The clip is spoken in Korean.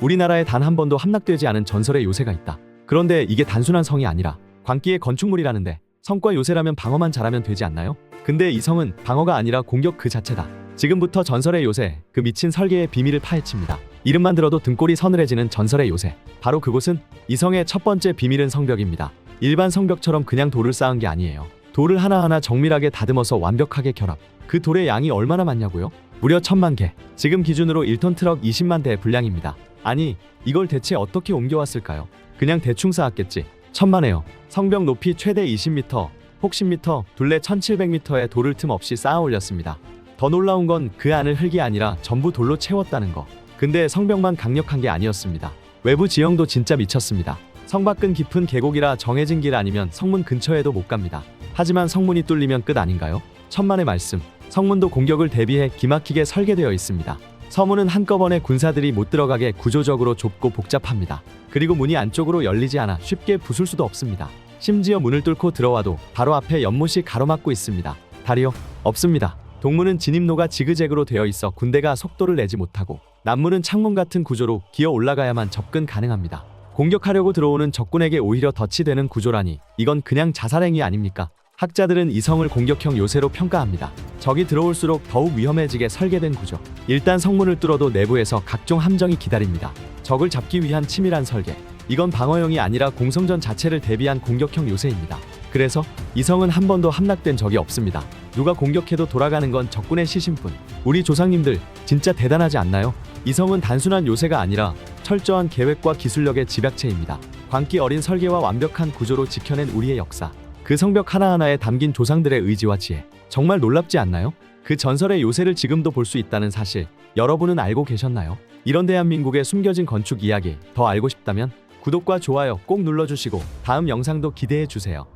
우리나라에 단 한 번도 함락되지 않은 전설의 요새가 있다. 그런데 이게 단순한 성이 아니라 광기의 건축물이라는데 성과 요새라면 방어만 잘하면 되지 않나요? 근데 이 성은 방어가 아니라 공격 그 자체다. 지금부터 전설의 요새, 그 미친 설계의 비밀을 파헤칩니다. 이름만 들어도 등골이 서늘해지는 전설의 요새. 바로 그곳은 이 성의 첫 번째 비밀은 성벽입니다. 일반 성벽처럼 그냥 돌을 쌓은 게 아니에요. 돌을 하나하나 정밀하게 다듬어서 완벽하게 결합. 그 돌의 양이 얼마나 많냐고요? 무려 천만 개. 지금 기준으로 1톤 트럭 20만 대의 분량입니다. 아니, 이걸 대체 어떻게 옮겨왔을까요? 그냥 대충 쌓았겠지. 천만에요. 성벽 높이 최대 20m, 폭 10m, 둘레 1700m의 돌을 틈 없이 쌓아 올렸습니다. 더 놀라운 건 그 안을 흙이 아니라 전부 돌로 채웠다는 거. 근데 성벽만 강력한 게 아니었습니다. 외부 지형도 진짜 미쳤습니다. 성 밖은 깊은 계곡이라 정해진 길 아니면 성문 근처에도 못 갑니다. 하지만 성문이 뚫리면 끝 아닌가요? 천만의 말씀. 성문도 공격을 대비해 기막히게 설계되어 있습니다. 서문은 한꺼번에 군사들이 못 들어가게 구조적으로 좁고 복잡합니다. 그리고 문이 안쪽으로 열리지 않아 쉽게 부술 수도 없습니다. 심지어 문을 뚫고 들어와도 바로 앞에 연못이 가로막고 있습니다. 다리요? 없습니다. 동문은 진입로가 지그재그로 되어 있어 군대가 속도를 내지 못하고 남문은 창문 같은 구조로 기어 올라가야만 접근 가능합니다. 공격하려고 들어오는 적군에게 오히려 덫이 되는 구조라니 이건 그냥 자살행위 아닙니까? 학자들은 이 성을 공격형 요새로 평가합니다. 적이 들어올수록 더욱 위험해지게 설계된 구조. 일단 성문을 뚫어도 내부에서 각종 함정이 기다립니다. 적을 잡기 위한 치밀한 설계. 이건 방어용이 아니라 공성전 자체를 대비한 공격형 요새입니다. 그래서 이 성은 한 번도 함락된 적이 없습니다. 누가 공격해도 돌아가는 건 적군의 시신뿐. 우리 조상님들 진짜 대단하지 않나요? 이 성은 단순한 요새가 아니라 철저한 계획과 기술력의 집약체입니다. 광기 어린 설계와 완벽한 구조로 지켜낸 우리의 역사. 그 성벽 하나하나에 담긴 조상들의 의지와 지혜. 정말 놀랍지 않나요? 그 전설의 요새를 지금도 볼 수 있다는 사실 여러분은 알고 계셨나요? 이런 대한민국의 숨겨진 건축 이야기 더 알고 싶다면 구독과 좋아요 꼭 눌러주시고 다음 영상도 기대해 주세요.